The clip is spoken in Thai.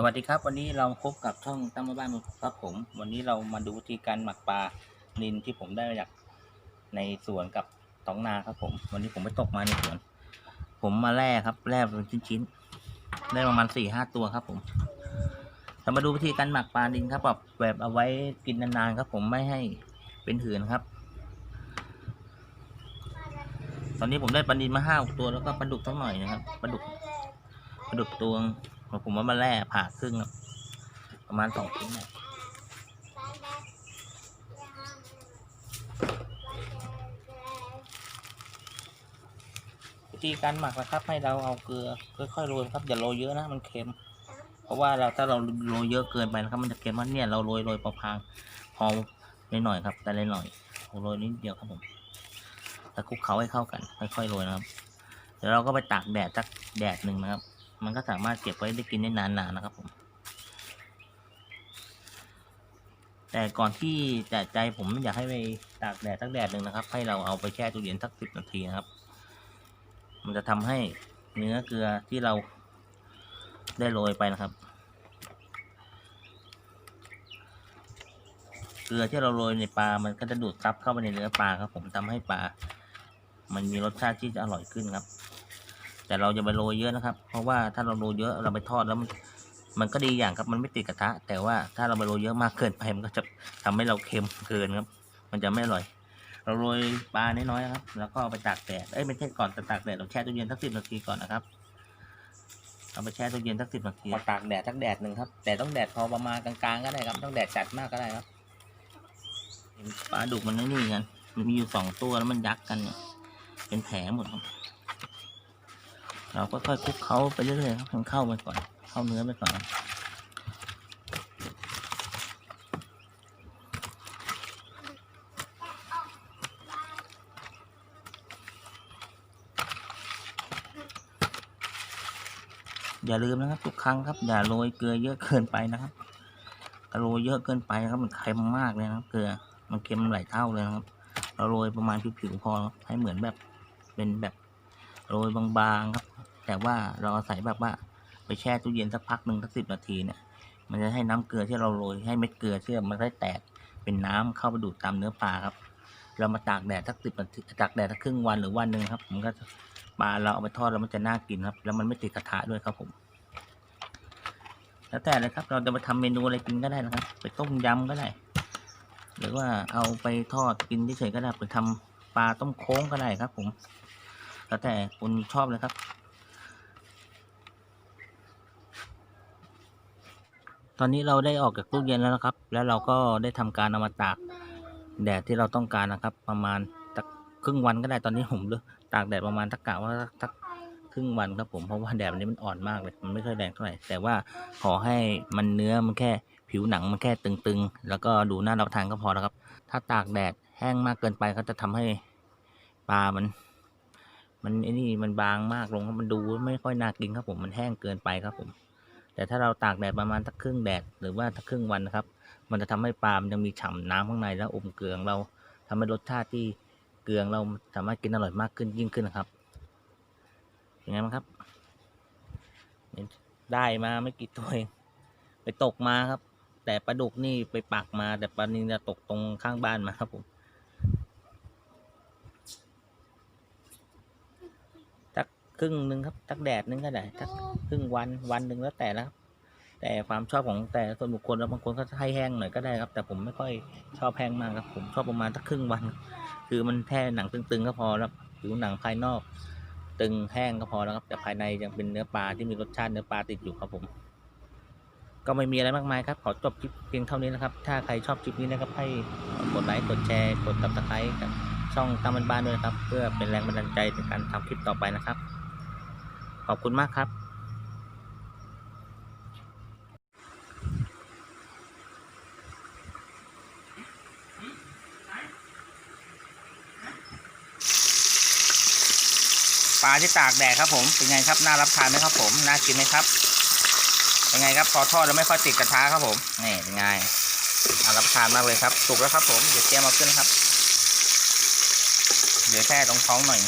สวัสดีครับ วันนี้เราพบกับช่องตั้งมาบ้านครับผม วันนี้เรามาดูวิธีการหมักปลานินที่ผมได้มาจากในสวนกับท้องนาครับผม วันนี้ผมไปตกมาในสวน ผมมาแล่ครับแล่เป็นชิ้นๆได้ประมาณสี่ห้าตัวครับ ผมเรามาดูวิธีการหมักปลานินครับแบบแบบเอาไว้กินนานๆครับ ผมไม่ให้เป็นหืนครับ ตอนนี้ผมได้ปลานินมาห้าตัวแล้วก็ปลาดุกสักหน่อยนะครับปลาดุกปลาดุกตัวง ผมว่ามาแล่ผ่าครึ่งประมาณสองชิ้นเนี่ยวิธีการหมักนะครับ ให้เราเอาเกลือค่อยๆโรยครับอย่าโรยเยอะนะมันเค็ม เพราะว่าเราถ้าเราโรยเยอะเกินไปนะครับ มันจะเค็มมันเนี่ยเราโรยโรยประพางพอหน่อยๆครับ แต่เลยหน่อยโรยนิดเดียวครับผมแล้วคลุกเคล้าให้เข้ากัน ค่อยๆโรยนะครับเดี๋ยวเราก็ไปตากแดดสักแดดหนึ่งนะครับ มันก็สามารถเก็บไว้ได้กินได้นานๆนะครับผม แต่ก่อนที่จะใจผมอยากให้ไปตากแดดสักแดดหนึ่งนะครับ ให้เราเอาไปแช่ตู้เย็นสักสิบนาทีนะครับ มันจะทำให้เนื้อเกลือที่เราได้โรยไปนะครับ เกลือที่เราโรยในปลา มันก็จะดูดซับเข้าไปในเนื้อปลาครับ ผมทำให้ปลา มันมีรสชาติที่จะอร่อยขึ้นครับ แต่เราจะไปโรยเยอะนะครับ เพราะว่าถ้าเราโรยเยอะเราไปทอดแล้วมันมันก็ดีอย่างครับมันไม่ติดกระทะ แต่ว่าถ้าเราไปโรยเยอะมากเกินไปมันก็จะทำให้เราเค็มเกินครับ มันจะไม่อร่อย เราโรยปลาน้อยๆนะครับ แล้วก็เอาไปตากแดดเอ้ยไม่ใช่ก่อนจะตากแดดเราแช่ตู้เย็นสักสิบนาทีก่อนนะครับเอาไปแช่ตู้เย็นสักสิบนาทีตากแดดสักแดดหนึ่งครับแต่ต้องแดดพอประมาณกลางๆก็ได้ครับต้องแดดจัดมากก็ได้ครับปลาดุกมันนี่กันมันมีอยู่สองตัวแล้วมันยักกันเนี่ยเป็นแผลหมดครับ เราก็ค่อยคลุกเขาไปเรื่อยๆครับให้มันเข้าไปก่อน เข้าเนื้อไปก่อนอย่าลืมนะครับทุกครั้งครับ อย่าโรยเกลือเยอะเกินไปนะครับถ้าโรยเยอะเกินไปนะครับมันเค็มมากเลยนะครับ เกลือมันเค็มหลายเท่าเลยนะครับ เราโรยประมาณผิวๆพอให้เหมือนแบบเป็นแบบ โรยบางๆครับ แต่ว่าเราอาศัยแบบว่า ไปแช่ตู้เย็นสักพักหนึ่งสักสิบนาทีเนี่ยมันจะให้น้ำเกลือที่เราโรยให้เม็ดเกลือที่มันได้แตกเป็นน้ำเข้าไปดูดตามเนื้อปลาครับ เรามาตากแดดสักสิบนาทีตากแดดสักครึ่งวันหรือวันหนึ่งครับมันก็ปลาเราเอาไปทอดแล้วมันจะน่ากินครับ แล้วมันไม่ติดกระทะด้วยครับผม แล้วแต่เลยครับ เราจะมาทำเมนูอะไรกินก็ได้นะครับ ไปต้มยำก็ได้ หรือว่าเอาไปทอดกินเฉยๆก็ได้ไปทำปลาต้มโค้งก็ได้ครับผม แล้วแต่คุณชอบเลยครับ ตอนนี้เราได้ออกจากตู้เย็นแล้วนะครับ แล้วเราก็ได้ทำการเอามาตากแดดที่เราต้องการนะครับ ประมาณสักครึ่งวันก็ได้ตอนนี้ผมเลือกตากแดดประมาณสักกะว่าสักครึ่งวันครับผมเพราะว่าแดดวันนี้มันอ่อนมากเลย มันไม่ค่อยแรงเท่าไหร่แต่ว่าขอให้มันเนื้อมันแค่ผิวหนังมันแค่ตึงๆ แล้วก็ดูหน่ารับทานก็พอแล้วครับ ถ้าตากแดดแห้งมากเกินไปก็จะทำให้ปลามัน มันไอ้นี่มันบางมากลงครับมันดูไม่ค่อยน่ากินครับผมมันแห้งเกินไปครับผม แต่ถ้าเราตากแดดประมาณสักครึ่งแดดหรือว่าสักครึ่งวันนะครับ มันจะทำให้ปลามันยังมีฉ่ำน้ำข้างในแล้วอมเกลืองเราทำให้รสชาติที่เกลืองเราสามารถกินอร่อยมากขึ้นยิ่งขึ้นนะครับยังไงบ้างครับ ได้มาไม่กี่ตัวเองไปตกมาครับ แต่ปลาดุกนี่ไปปักมา แต่ปลานินจะตกตรงข้างบ้านมาครับผมสัก ครึ่งหนึ่งครับสักแดดหนึงก็ได้สักครึ่งวันวันหนึ่งแล้วแต่ล้วครับ แต่ความชอบของแต่ส่วนบุคคลแล้วบางคนก็ให้แห้งหน่อยก็ได้ครับ แต่ผมไม่ค่อยชอบแห้งมากครับ ผมชอบประมาณสักครึ่งวัน คือมันแค่หนังตึงๆก็พอแล้วผิวหนังภายนอก ตึงแห้งก็พอแล้วครับ แต่ภายในยังเป็นเนื้อปลาที่มีรสชาติเนื้อปลาติดอยู่ครับผม ก็ไม่มีอะไรมากมายครับ ขอจบคลิปเพียงเท่านี้นะครับ ถ้าใครชอบคลิปนี้นะครับให้กดไลค์กดแชร์กดติดตามกับช่องตามบ้านๆด้วยนะครับ เพื่อเป็นแรงบันดาลใจในการทำคลิปต่อไปนะครับ ขอบคุณมากครับปลาที่ตากแดดครับผม เป็นไงครับ น่ารับทานไหมครับผม น่ากินไหมครับ เป็นไงครับ พอทอดแล้วไม่ค่อยติดกระทะครับผม นี่เป็นไงน่ารับทานมากเลยครับ สุกแล้วครับผม เดี๋ยวเตรียมเอาขึ้นครับ เดี๋ยวแค่ตรงท้องหน่อย